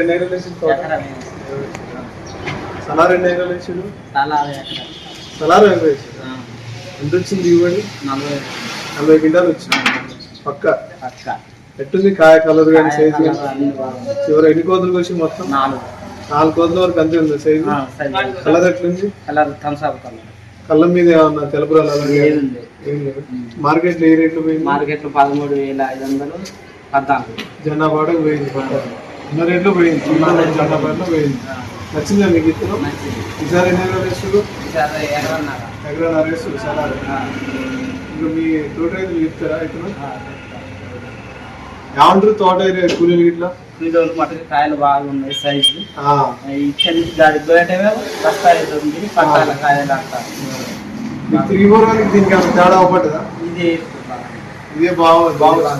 ఎన్ని తోట సలార్ ఎన్ని ఎకరాలు వేసిండు సలార్ ఎంత వచ్చింది దిగుబడి నలభై క్వింటాలు వచ్చింది పక్క ఎట్టుంది కాయ కలర్ కానీ సైజు కానీ చివరి ఎన్ని కోతులు వచ్చి మొత్తం నాలుగు కోతుల వరకు అంతే ఉంది సైజు కలర్. ఎట్లుంది కళ్ళ మీద ఏమన్నా తెలుపు రంగు లేదండి. ఏం రేట్లు పోయింది? మార్కెట్లో పదమూడు వేల ఐదు వందలు పద్నాలుగు. పాటకు పోయింది ఉన్న రేట్లో పోయింది. పాటలో పోయింది. నచ్చిందా మీకు మంచిది ఈసారి ఎన్ని ఎకరాలు ఎకరన్నర ఎకరాలు వేస్తారు సలార్ ఇంకా మీ తోట రైతులు చెప్తారా ఇతను ఏమంటారు తోట కూలీలు ఇట్లా కిలోలు మటుకు కాయలు బాగున్నాయి సైజు. దాడి బయటమే బస్తాయి ఉంది పట్టాల కాయలు అంటారు. మీకు త్రీ ఫోర్ వాళ్ళకి దీనికి తేడా అవ్వబడ్డదా ఇది ఇదే బాగా బాగా